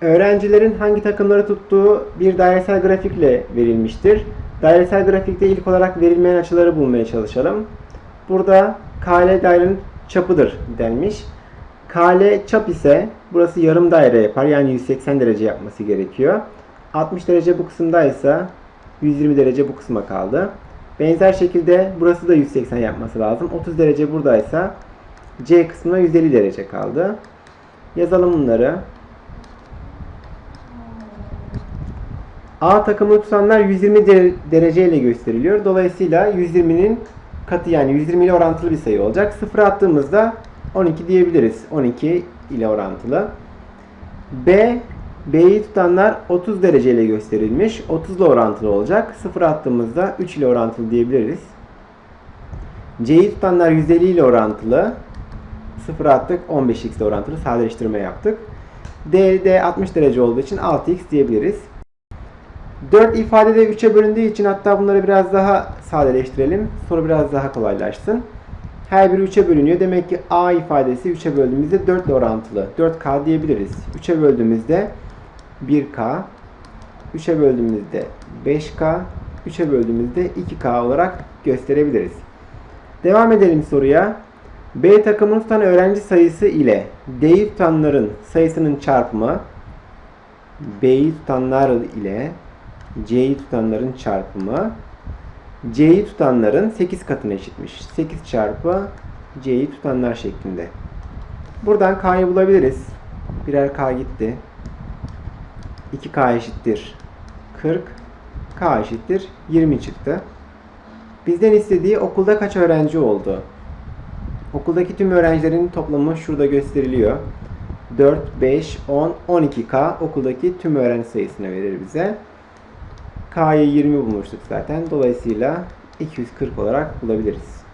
Öğrencilerin hangi takımları tuttuğu bir dairesel grafikle verilmiştir. Dairesel grafikte ilk olarak verilmeyen açıları bulmaya çalışalım. Burada KL dairenin çapıdır denmiş. KL çap ise burası yarım daire yapar. Yani 180 derece yapması gerekiyor. 60 derece bu kısımdaysa 120 derece bu kısma kaldı. Benzer şekilde burası da 180 yapması lazım. 30 derece buradaysa C kısmına 150 derece kaldı. Yazalım bunları. A takımını tutanlar 120 de- derece ile gösteriliyor. Dolayısıyla 120'nin katı yani 120 ile orantılı bir sayı olacak. Sıfıra attığımızda 12 diyebiliriz. 12 ile orantılı. B B'yi tutanlar 30 derece ile gösterilmiş. 30 ile orantılı olacak. Sıfıra attığımızda 3 ile orantılı diyebiliriz. C'yi tutanlar 150 ile orantılı. Sıfıra attık. 15x ile orantılı sadeleştirme yaptık. D de 60 derece olduğu için 6x diyebiliriz. 4 ifade de 3'e bölündüğü için hatta bunları biraz daha sadeleştirelim. Soru biraz daha kolaylaşsın. Her biri 3'e bölünüyor. Demek ki A ifadesi 3'e böldüğümüzde 4 ile orantılı. 4K diyebiliriz. 3'e böldüğümüzde 1K. 3'e böldüğümüzde 5K. 3'e böldüğümüzde 2K olarak gösterebiliriz. Devam edelim soruya. B takımını tutan öğrenci sayısı ile D'yi tutanların sayısının çarpımı B'yi tutanlar ile C'yi tutanların çarpımı C'yi tutanların 8 katına eşitmiş. 8 çarpı C'yi tutanlar şeklinde. Buradan K'yı bulabiliriz. Birer K gitti. 2K eşittir 40. K eşittir 20 çıktı. Bizden istediği okulda kaç öğrenci oldu? Okuldaki tüm öğrencilerin toplamı şurada gösteriliyor. 4, 5, 10, 12K okuldaki tüm öğrenci sayısını verir bize. K'yı 20 bulmuştuk zaten. Dolayısıyla 240 olarak bulabiliriz.